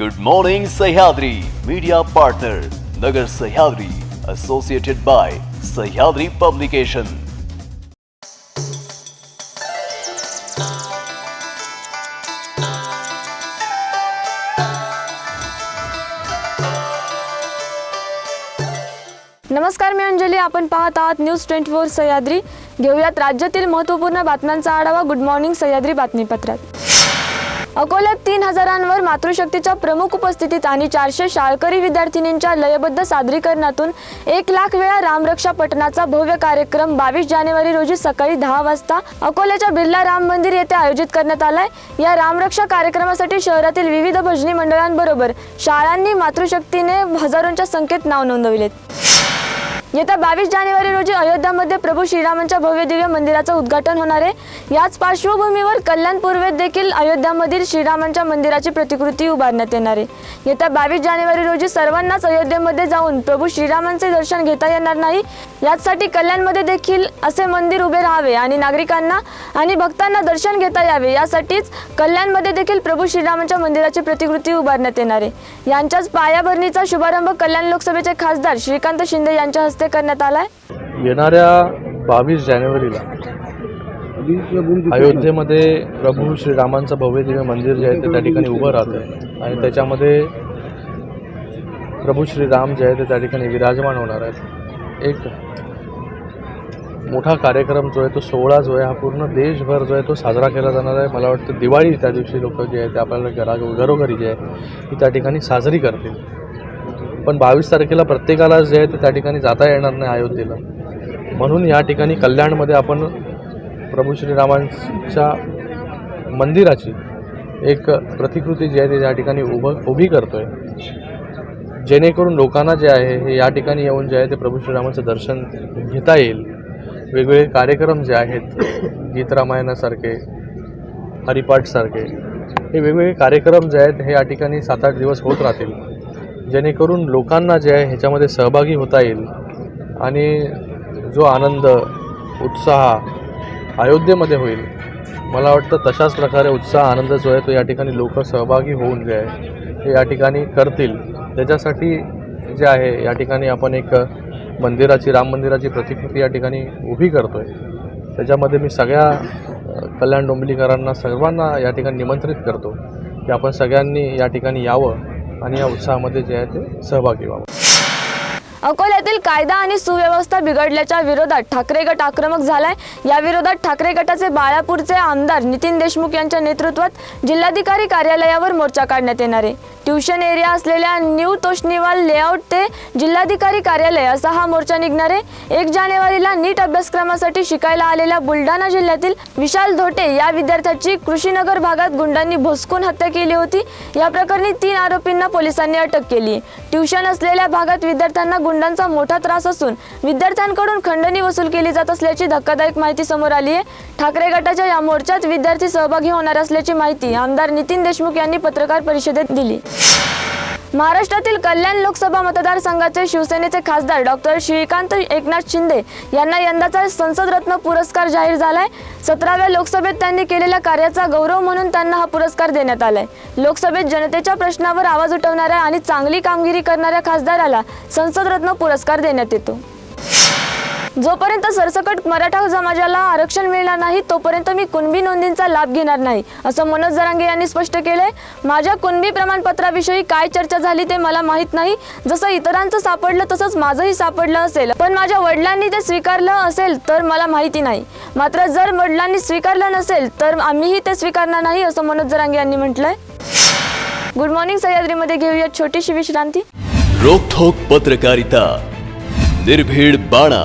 Good morning Sahyadri media partner Nagar Sahyadri associated by Sahyadri publication नमस्कार मी अंजली. आपण पाहत आहात न्यूज ट्वेंटी फोर सह्याद्री घेऊयात राज्यातील महत्त्वपूर्ण बातम्यांचा आढावा. गुड मॉर्निंग सह्याद्री बातमीपत्रात. अकोल्यात तीन हजारांवर मातृशक्तीच्या प्रमुख उपस्थितीत आणि चारशे शाळकरी विद्यार्थिनींच्या लयबद्ध सादरीकरणातून एक लाख वेळा रामरक्षा पठणाचा भव्य कार्यक्रम बावीस जानेवारी रोजी सकाळी दहा वाजता अकोल्याच्या बिर्ला राम मंदिर येथे आयोजित करण्यात आलाय. या रामरक्षा कार्यक्रमासाठी शहरातील विविध भजनी मंडळांबरोबर शाळांनी मातृशक्तीने हजारोंच्या संख्येत नाव नोंदविलेत. येत्या बावीस जानेवारी रोजी अयोध्यामध्ये प्रभू श्रीरामांच्या भव्य दिव्य मंदिराचं उद्घाटन होणार आहे. याच पार्श्वभूमीवर कल्याण पूर्वेत देखील अयोध्यामधील श्रीरामांच्या मंदिराची प्रतिकृती उभारण्यात येणार आहे. येत्या बावीस जानेवारी रोजी सर्वांनाच अयोध्येमध्ये जाऊन प्रभू श्रीरामांचे दर्शन घेता येणार नाही. याचसाठी कल्याणमध्ये देखील असे मंदिर उभे राहावे आणि नागरिकांना आणि भक्तांना दर्शन घेता यावे यासाठीच कल्याणमध्ये देखील प्रभू श्रीरामांच्या मंदिराची प्रतिकृती उभारण्यात येणार आहे. यांच्याच पायाभरणीचा शुभारंभ कल्याण लोकसभेचे खासदार श्रीकांत शिंदे यांच्या हस्ते करण्यात आलाय? येणाऱ्या बावीस जानेवारीला अयोध्येमध्ये प्रभू श्रीरामांचं भव्य दिव्य मंदिर जे आहे ते त्या ठिकाणी उभं राहतं आहे आणि त्याच्यामध्ये प्रभू श्रीराम जे आहे ते त्या ठिकाणी विराजमान होणार आहेत. एक मोठा कार्यक्रम जो आहे तो सोहळा जो आहे हा पूर्ण देशभर जो आहे तो साजरा केला जाणार आहे. मला वाटतं दिवाळी त्या दिवशी लोक जे आहे ते आपल्याला घरा घरोघरी जे आहे ती त्या ठिकाणी साजरी करतील. पण बावीस तारखेला प्रत्येकाला जे आहे ते त्या ठिकाणी जाता येणार नाही अयोध्येला. म्हणून या ठिकाणी कल्याणमध्ये आपण प्रभू श्रीरामांच्या मंदिराची एक प्रतिकृती जी आहे ती या ठिकाणी उभं उभी करतो आहे जेणेकरून लोकांना जे आहे हे या ठिकाणी येऊन जे आहे ते प्रभू श्रीरामांचं दर्शन घेता येईल. वेगवेगळे कार्यक्रम जे आहेत गीत रामायणासारखे हरिपाठसारखे हे वेगवेगळे कार्यक्रम जे आहेत हे या ठिकाणी सात आठ दिवस होत राहतील. जेणेकरून लोकांना जे आहे ह्याच्यामध्ये सहभागी होता येईल. आणि जो आनंद उत्साह अयोध्येमध्ये होईल मला वाटतं तशाच प्रकारे उत्साह आनंद जो आहे तो या ठिकाणी लोक सहभागी होऊन जे आहे हे या ठिकाणी करतील. त्याच्यासाठी जे आहे या ठिकाणी आपण एक मंदिराची राम मंदिराची प्रतिकृती या ठिकाणी उभी करतो आहे त्याच्यामध्ये मी सगळ्या कल्याण डोंबिवलीकरांना सर्वांना या ठिकाणी निमंत्रित करतो की आपण सगळ्यांनी या ठिकाणी यावं. आणि या उत्साहामध्ये जे आहे ते सहभागी व्हावं. अकोल्यातील कायदा आणि सुव्यवस्था बिघडल्याच्या विरोधात ठाकरे गट आक्रमक झालाय. या विरोधात ठाकरे गटाचे बाळापूरचे आमदार नितीन देशमुख यांच्या नेतृत्वात जिल्हाधिकारी कार्यालयावर मोर्चा काढण्यात येणार आहे. ट्युशन एरिया असलेल्या न्यू तोष्णीवाल लेआउट ते जिल्हाधिकारी कार्यालय असा हा मोर्चा निघणार आहे. एक जानेवारीला नीट अभ्यासक्रमासाठी शिकायला आलेल्या बुलढाणा जिल्ह्यातील विशाल धोटे या विद्यार्थ्याची कृषीनगर भागात गुंडांनी भोसकून हत्या केली होती. या प्रकरणी तीन आरोपींना पोलिसांनी अटक केली. ट्युशन असलेल्या भागात विद्यार्थ्यांना गुंडांचा मोठा त्रास असून विद्यार्थ्यांकडून खंडणी वसूल केली जात असल्याची धक्कादायक माहिती समोर आली आहे. ठाकरे गटाच्या या मोर्चात विद्यार्थी सहभागी होणार असल्याची माहिती आमदार नितीन देशमुख यांनी पत्रकार परिषदेत दिली. महाराष्ट्रातील कल्याण लोकसभा मतदारसंघाचे शिवसेनेचे खासदार डॉक्टर श्रीकांत एकनाथ शिंदे यांना यंदाचा संसदरत्न पुरस्कार जाहीर झालाय. सतराव्या लोकसभेत त्यांनी केलेल्या कार्याचा गौरव म्हणून त्यांना हा पुरस्कार देण्यात आलाय. लोकसभेत जनतेच्या प्रश्नावर आवाज उठवणाऱ्या आणि चांगली कामगिरी करणाऱ्या खासदाराला संसद रत्न पुरस्कार देण्यात येतो. जोपर्यंत सरसकट मराठा समाजाला आरक्षण मिळणार नाही तोपर्यंत मी कुणबी नोंदींचा लाभ घेणार नाही असं मनोज जरांगे यांनी स्पष्ट केलंय. माझ्या कुणबी प्रमाणपत्राविषयी काय चर्चा झाली ते मला माहीत नाही. जसं इतरांचं सापडलं तसंच माझंही सापडलं असेल. पण माझ्या वडिलांनी ते स्वीकारलं असेल तर मला माहिती नाही. मात्र जर वडिलांनी स्वीकारलं नसेल तर आम्हीही ते स्वीकारणार नाही असं मनोज जरांगे यांनी म्हटलंय. गुड मॉर्निंग सह्याद्रीमध्ये घेऊया छोटीशी विश्रांती. रोखोक पत्रकारिता. निर्भीड बाणा.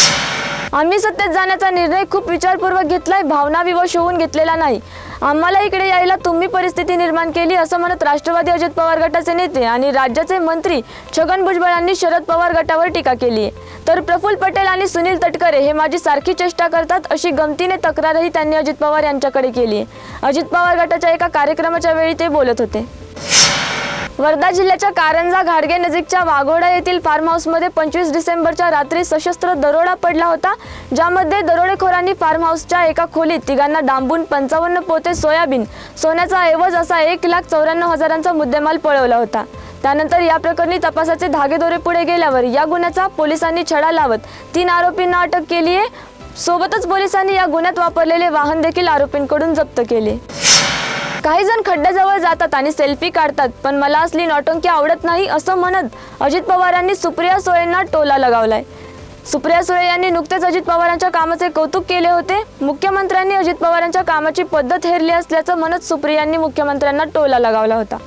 आम्ही सत्तेत जाण्याचा निर्णय खूप विचारपूर्वक घेतलाय भावना विवश होऊन घेतलेला नाही. आम्हाला इकडे यायला तुम्ही परिस्थिती निर्माण केली असं म्हणत राष्ट्रवादी अजित पवार गटाचे नेते आणि राज्याचे मंत्री छगन भुजबळ यांनी शरद पवार गटावर टीका केली आहे तर प्रफुल्ल पटेल आणि सुनील तटकरे हे माझी सारखी चेष्टा करतात अशी गमतीने तक्रारही त्यांनी अजित पवार यांच्याकडे केली आहे अजित पवार गटाच्या एका कार्यक्रमाच्या वेळी ते बोलत होते. वर्धा जिल्ह्याच्या कारंजा घाडगे नजीकच्या वाघोडा येथील फार्म हाऊसमध्ये पंचवीस डिसेंबरच्या रात्री सशस्त्र दरोडा पडला होता ज्यामध्ये दरोडेखोरांनी फार्म हाऊसच्या एका खोलीत तिघांना डांबून पंचावन्न पोते सोयाबीन सोन्याचा ऐवज असा एक लाख चौऱ्याण्णव हजारांचा मुद्देमाल पळवला होता. त्यानंतर या प्रकरणी तपासाचे धागेदोरे पुढे गेल्यावर या गुन्ह्याचा पोलिसांनी छडा लावत तीन आरोपींना अटक केली आहे सोबतच पोलिसांनी या गुन्ह्यात वापरलेले वाहन देखील आरोपींकडून जप्त केले. काही जण खड्ड्याजवळ जातात आणि सेल्फी काढतात पण मला असली नौटंकी आवडत नाही असं म्हणत अजित पवारांनी सुप्रिया सुळेंना टोला लगावलाय. सुप्रिया सुळे यांनी नुकतेच अजित पवारांच्या कामाचे कौतुक केले होते. मुख्यमंत्र्यांनी अजित पवारांच्या कामाची पद्धत हेरली असल्याचं म्हणत सुप्रियांनी मुख्यमंत्र्यांना टोला लगावला होता.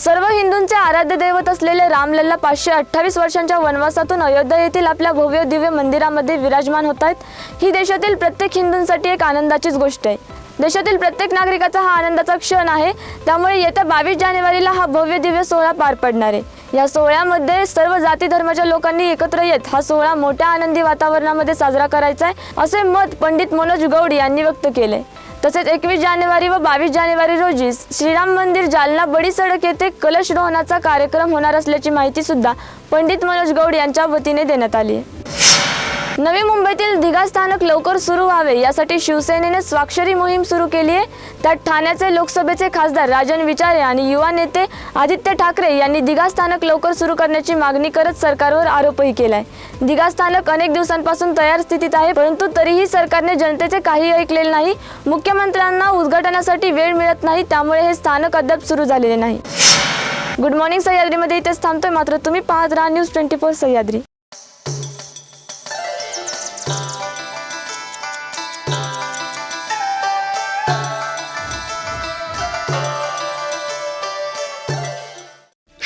सर्व हिंदूंचे आराध्य दैवत असलेले रामलल्ला पाचशे अठ्ठावीस वर्षांच्या वनवासातून अयोध्या येथील आपल्या भव्य दिव्य मंदिरामध्ये विराजमान होत आहेत. ही देशातील प्रत्येक हिंदूंसाठी एक आनंदाचीच गोष्ट आहे. देशातील प्रत्येक नागरिकाचा हा आनंदाचा क्षण आहे. त्यामुळे येत्या बावीस जानेवारीला हा भव्य दिव्य सोहळा पार पडणार आहे. या सोहळ्यामध्ये सर्व जाती धर्माच्या लोकांनी एकत्र येत हा सोहळा मोठ्या आनंदी वातावरणामध्ये साजरा करायचा आहे असे मत पंडित मनोज गौड यांनी व्यक्त केले. तसेच एकवीस जानेवारी व बावीस जानेवारी रोजी श्रीराम मंदिर जालना बडी सडक येथे कलश रोहणाचा कार्यक्रम होणार असल्याची माहिती सुद्धा पंडित मनोज गौड यांच्या वतीने देण्यात आली आहे. नवी मुंबईतील दिघा स्थानक लवकर सुरू व्हावे यासाठी शिवसेनेने स्वाक्षरी मोहीम सुरू केली आहे. त्यात ठाण्याचे लोकसभेचे खासदार राजन विचारे आणि युवा नेते आदित्य ठाकरे यांनी दिघा स्थानक लवकर सुरू करण्याची मागणी करत सरकारवर आरोपही केलाय. दिघा स्थानक अनेक दिवसांपासून तयार स्थितीत आहे परंतु तरीही सरकारने जनतेचे काही ऐकलेले नाही. मुख्यमंत्र्यांना उद्घाटनासाठी वेळ मिळत नाही त्यामुळे हे स्थानक अद्याप सुरू झालेले नाही. गुड मॉर्निंग सह्याद्रीमध्ये इथेच थांबतोय मात्र तुम्ही पाहत राहा न्यूज ट्वेंटी फोर सह्याद्री.